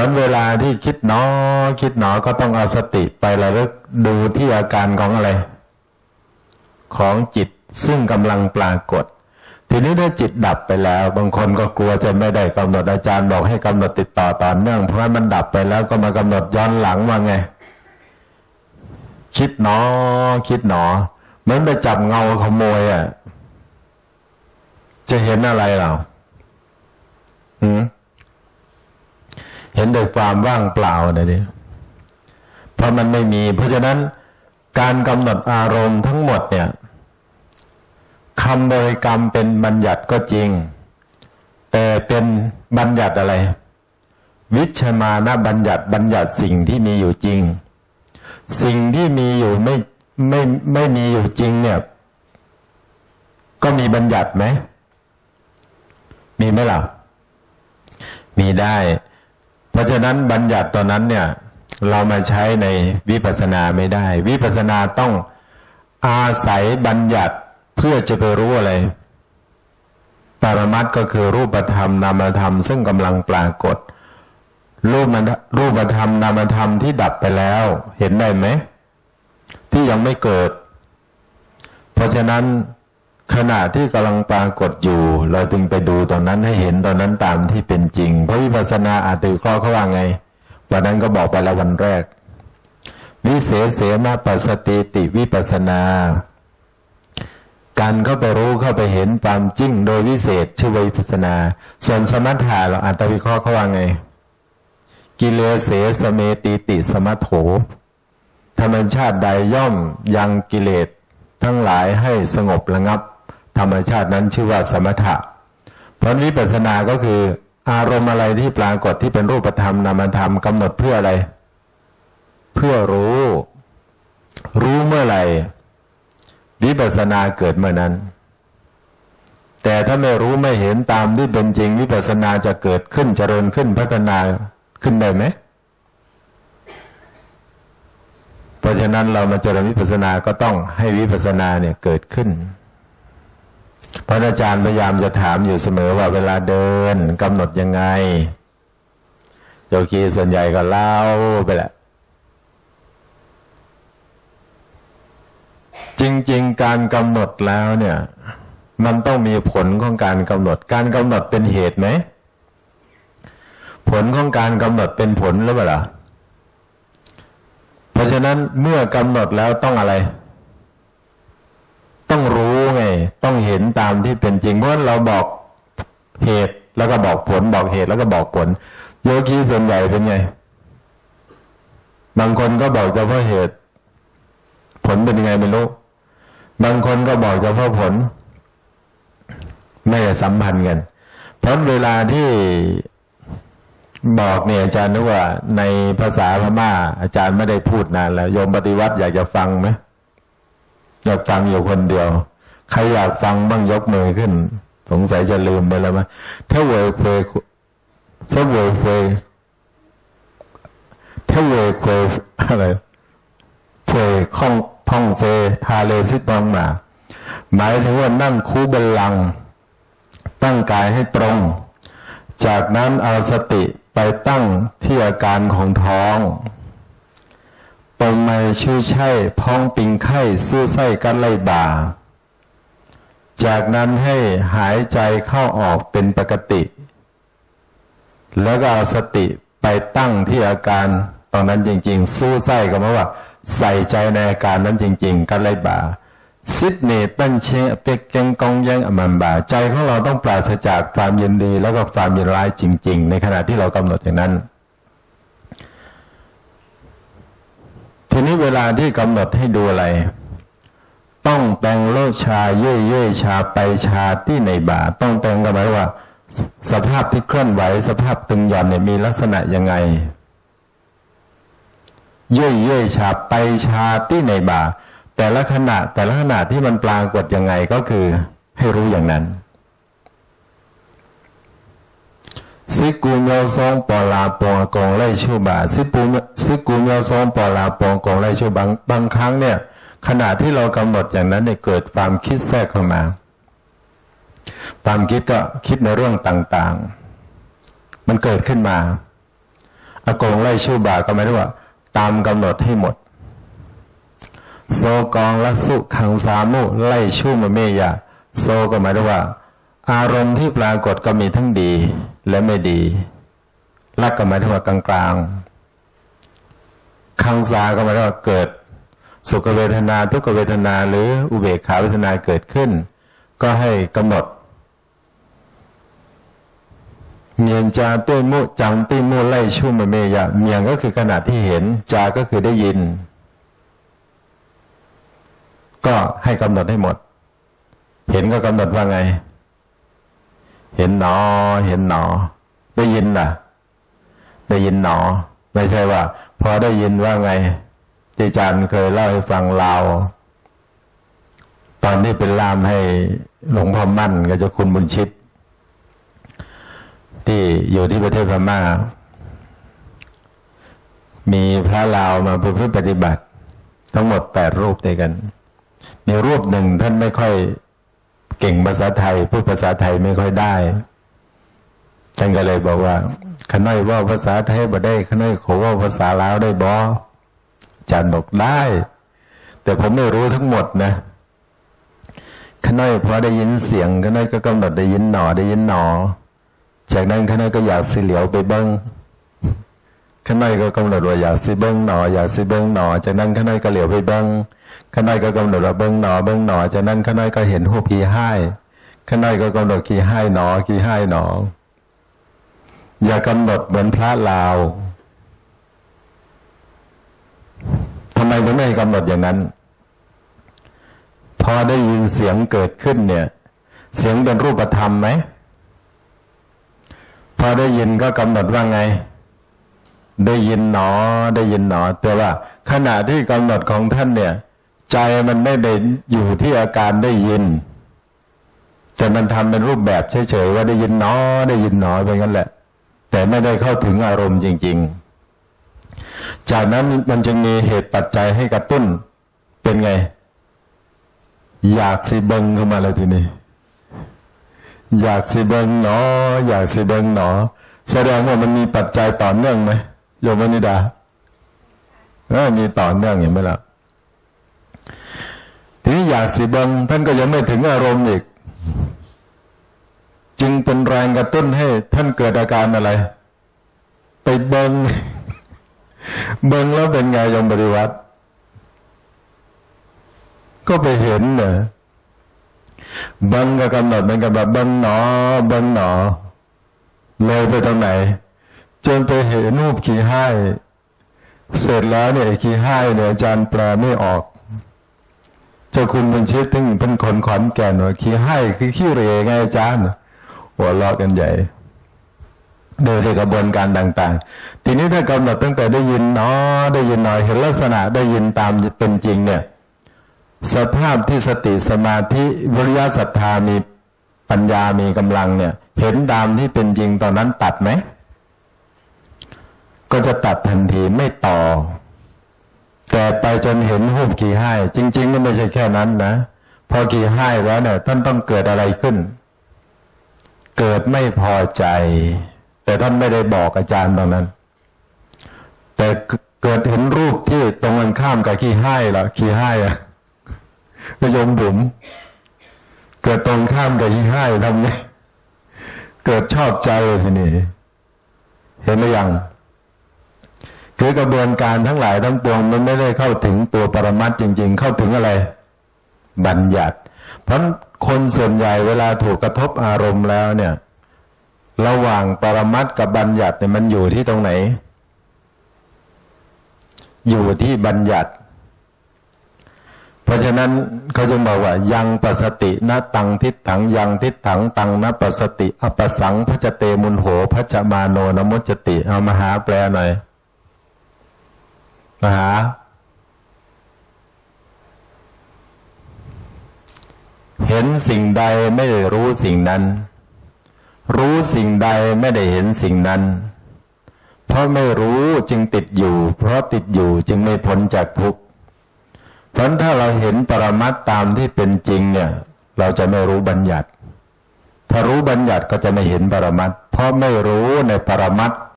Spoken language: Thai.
ราะเวลาที่คิดหนอ คิดหนอก็ต้องเอาสติไประลึกดูที่อาการของอะไร ของจิตซึ่งกำลังปรากฏ ทีนี้ถ้าจิตดับไปแล้ว บางคนก็กลัวจะไม่ได้กำหนดอาจารย์บอกให้กำหนดติดต่อต่อเนื่องเพราะมันดับไปแล้วก็มากำหนดย้อนหลังว่าไง คิดหนอ คิดหนอเหมือนไปจับเงาขโมยอะจะเห็นอะไรเราหืม เห็นแต่ความว่างเปล่าเนี่ยดิเพราะมันไม่มี เพราะฉะนั้นการกำหนดอารมณ์ทั้งหมดเนี่ยคำบริกรรมเป็นบัญญัติก็จริง แต่เป็นบัญญัติอะไร วิชมานะบัญญัติบัญญัติสิ่งที่มีอยู่จริง สิ่งที่มีอยู่ไม่ไม่ไม่มีอยู่จริงเนี่ย ก็มีบัญญัติไหมมีไหมล่ะมีได้ ราะฉะนั้นบัญญัติตอนนั้นเนี่ยเรามาใช้ในวิปัสสนาไม่ได้ วิปัสสนาต้องอาศัยบัญญัติเพื่อจะไปรู้อะไร ปรมัตก็คือรูปธรรมนามธรรม ซึ่งกำลังปรากฏ รูปรูปธรรมนามธรรมที่ดับไปแล้ว เห็นได้ไหม ที่ยังไม่เกิด เพราะฉะนั้น ขณะที่กำลังปรากฏอยู่ เราจึงไปดูตอนนั้นให้เห็นตอนนั้นตามที่เป็นจริง เพราะวิปัสสนาอาติเคราะห์เขาว่าไงวันนั้นก็บอกไปแล้ววันแรก วิเศษเสนาปัสติติวิปัสนา การเข้าไปรู้เข้าไปเห็นความจริง โดยวิเศษชื่อวิปัสนา ส่วนสมถะเราอัตวิเคราะห์เขาว่าไง กิเลสเสสเมติติสมัโถธรรมชาติใดย่อมยังกิเลสทั้งหลายให้สงบระงับ ธรรมชาตินั้นชื่อว่าสมถะ เพราะวิปัสสนา ก็คือ อารมณ์อะไรที่ปรากฏที่เป็นรูปธรรมนามธรรมกำหนดเพื่ออะไร เพื่อรู้ รู้เมื่อไหร่วิปัสสนาเกิดเมื่อนั้น แต่ถ้าไม่รู้ไม่เห็นตามที่เป็นจริงวิปัสสนาจะเกิดขึ้นเจริญขึ้นพัฒนาขึ้นได้ไหมเพราะฉะนั้นเรามาเจริญวิปัสสนาก็ต้องให้วิปัสสนาเนี่ยเกิดขึ้น พระอาจารย์พยายามจะถามอยู่เสมอว่าเวลาเดินกำหนดยังไง โยคีส่วนใหญ่ก็เล่าไปแหละ จริง ๆ การกำหนดแล้วเนี่ย มันต้องมีผลของการกำหนด การกำหนดเป็นเหตุไหม ผลของการกำหนดเป็นผลหรือเปล่าเพราะฉะนั้นเมื่อกำหนดแล้วต้องอะไรต้องรู้ไง ต้อง เห็นตามที่เป็นจริง เพราะเราบอกเหตุแล้วก็บอกผล บอกเหตุแล้วก็บอกผล โยคีส่วนใหญ่เป็นไง บางคนก็บอกเฉพาะเหตุ ผลเป็นยังไงไม่รู้ บางคนก็บอกเฉพาะผล ไม่สัมพันธ์กัน เพราะเวลาที่บอกเนี่ยอาจารย์นึกว่า ในภาษาพม่า อาจารย์ไม่ได้พูดนานแล้วโยมปฏิวัติอยากจะฟังไหมอยากฟังอยู่คนเดียว ใครอยากฟังบ้างยกมือขึ้น สงสัยจะลืมไปแล้วมั้ยถ้าเวยเควซเวยเควถ้าเวยเควอะไรเวยข้องพ่องเซทาเลซิตองมาหมายถึงว่านั่งคู่บัลลัง ตั้งกายให้ตรง จากนั้นเอาสติไปตั้งที่อาการของท้องปงไม่ชื่อใช่พ้องปิงไข้สู้ไส้กันไล่บ่า จากนั้นให้หายใจเข้าออกเป็นปกติ แล้วก็เอาสติไปตั้งที่อาการตอนนั้นจริง ๆ สู้ไส้ก็หมาว่า ใส่ใจในอาการนั้นจริง ๆกันไล่บ่าซิดเนตั้นเชงเป็กเกงกองยังอมันบา ใจของเราต้องปราศจากความยินดี แล้วก็ความยินร้ายจริง ๆ ในขณะที่เรากำหนดอย่างนั้น ทีนี้เวลาที่กำหนดให้ดูอะไร ต้องแปลงโลชาเย่เย่ชาไปชาที่ในบาต้องแปลงกันหมายว่า สภาพที่เคลื่อนไหว สภาพตึงหย่อนเนี่ยมีลักษณะยังไง เย่เย่ชาไปชาที่ในบาแต่ละขณะแต่ละขณะที่มันปรากฏยังไงก็คือให้รู้อย่างนั้นสิกูเมียวซองปอลาปองกองไล่ชูบาสิปูสิกูเมียวซองปอลาปองกองไล่ชูบางบางครั้งเนี่ย ขณะที่เรากำหนดอย่างนั้นเนี่ยเกิดความคิดแทรกเข้ามา ความคิดก็คิดในเรื่องต่างๆ มันเกิดขึ้นมาอากงไล่ชูบาก็หมายถึงว่า ตามกำหนดให้หมด โซกองละสุขังสามุไล่ชูมาเมยาโซก็หมายถึงว่า อารมณ์ที่ปรากฏก็มีทั้งดีและไม่ดีลักก็หมายถึงว่ากลางๆคังสาก็หมายถึงว่าเกิด สุขเวทนาทุกขเวทนาหรืออุเบกขาเวทนาเกิดขึ้น ก็ให้กำหนดเมียนจาต้วยมุจังตีมุไล่ชุ่มเมยะเมียงก็คือขณะที่เห็น จาก็คือได้ยิน ก็ให้กำหนดให้หมด เห็นก็กำหนดว่าไง เห็นหนอ เห็นหนอ ได้ยินล่ะ ได้ยินหนอ ไม่ใช่ว่า พอได้ยินว่าไง ที่อาจารย์เคยเล่าให้ฟังลาว ตอนที่เป็นล่ามให้หลวงพ่อมั่นกับเจ้าคุณบุญชิต ที่อยู่ที่ประเทศพม่า มีพระลาวมาเพื่อปฏิบัติ ทั้งหมดแปดรูปด้วยกันมีรูปหนึ่งท่านไม่ค่อยเก่งภาษาไทยพูดภาษาไทยไม่ค่อยได้ท่านก็เลยบอกว่าขน้อยว่าภาษาไทยบ่ได้ขน้อยขอว่าภาษาลาวได้บอ จานบอกได้ แต่ผมไม่รู้ทั้งหมดนะขน้อยพอได้ยินเสียงขน้อยก็กำหนดได้ยินหนอได้ยินหนอ จากนั้นข้างในก็อยากสิเหลียวไปเบิ้งข้างในก็กำหนดว่าอยากสิเบิ้งหนออยากสิเบิ้งหนอ จากนั้นข้างในก็เหลียวไปเบิ้งข้างในก็กำหนดว่าเบิ้งหนอเบิ้งหนอ จากนั้นข้างในก็เห็นหูกีให้ข้างในก็กำหนดกีให้หนอกีให้หนอ อย่ากำหนดเหมือนพระลาว ทำไมถึงไม่กำหนดอย่างนั้น พอได้ยินเสียงเกิดขึ้นเนี่ย เสียงเป็นรูปธรรมไหม พอได้ยินก็กำหนดว่าไง ได้ยินหนอ ได้ยินหนอ แต่ว่า ขณะที่กำหนดของท่านเนี่ย ใจมันไม่ได้อยู่ที่อาการได้ยิน แต่มันทำเป็นรูปแบบเฉยๆว่าได้ยินหนอ ได้ยินหนอไปงั้นแหละ แต่ไม่ได้เข้าถึงอารมณ์จริง ๆ จากนั้นมันจึงมีเหตุปัจจัยให้กระตุ้นเป็นไง อยากสิเบิงเข้ามาเลยทีนี้อยากสิเบิงหนอ อยากสิเบิงหนอ แสดงว่ามันมีปัจจัยต่อเนื่องไหมโยมนิดาเออมีต่อเนื่องอย่างไหมล่ะทีนี้อยากสิเบิงท่านก็ยังไม่ถึงอารมณ์อีก จึงเป็นแรงกระตุ้นให้ ท่านเกิดอาการอะไร ไปเบิง เบิงแล้วเป็นไงยมปฏิวัติก็ไปเห็นเนอะบังก็กำหนดมันกับแบบบังหนอบังหนอ เลยไปตรงไหน จนไปเห็นรูปขี้ให้เสร็จแล้วเนี่ยขี้ให้เนี่ยอาจารย์แปลไม่ออกเจ้าคุณบุญชิตถึงเป็นคนขอนแก่นว่าขี้ให้คือขี้เรไงอาจารย์หัวเราะกันใหญ่ โดยกระบวนการต่างๆ ทีนี้ถ้ากำหนดตั้งแต่ได้ยินเนาะได้ยินหน่อยเห็นลักษณะได้ยินตามเป็นจริงเนี่ย สภาพที่สติสมาธิวิริยะศรัทธามีปัญญามีกำลังเนี่ย เห็นตามที่เป็นจริงตอนนั้นตัดไหมก็จะตัดทันทีไม่ต่อ แต่ไปจนเห็นหูปกี่ให้จริงๆก็ไม่ใช่แค่นั้นนะพอกี่ให้แล้วเนี่ยท่านต้องเกิดอะไรขึ้น เกิดไม่พอใจ แต่ท่านไม่ได้บอกอาจารย์ตรงนั้น แต่เกิดเห็นรูปที่ตรงกันข้ามกับขี้ให้ละขี้ให้อะก็ยมบุ๋มเกิดตรงข้ามกับยี่ห้ทำไงเกิดชอบใจทีนี้เห็นหรือยังคือกระบวนการทั้งหลายทั้งปวงมันไม่ได้เข้าถึงตัวปรมัตจริง ๆ เข้าถึงอะไร บัญญัติ เพราะคนส่วนใหญ่เวลาถูกกระทบอารมณ์แล้วเนี่ย ระหว่างปรมัตกับบัญญัติเนี่ยมันอยู่ที่ตรงไหน อยู่ที่บัญญัติ เพราะฉะนั้นเขาจึงบอกว่า ยังปัสตินตังทิฏฐังยังทิฏฐังตังนปัสติ อปสังพจเตมุนโหพจมาโนนมุจติ เอามาหาแปลหน่อยมาหา เห็นสิ่งใดไม่ได้รู้สิ่งนั้น รู้สิ่งใดไม่ได้เห็นสิ่งนั้น เพราะไม่รู้จึงติดอยู่ เพราะติดอยู่จึงไม่พ้นจากทุกข์เพราะถ้าเราเห็นปรมัตตามที่เป็นจริงเนี่ย เราจะไม่รู้บัญญัติ ถ้ารู้บัญญัติก็จะไม่เห็นปรมัตเพราะไม่รู้ในปรมัต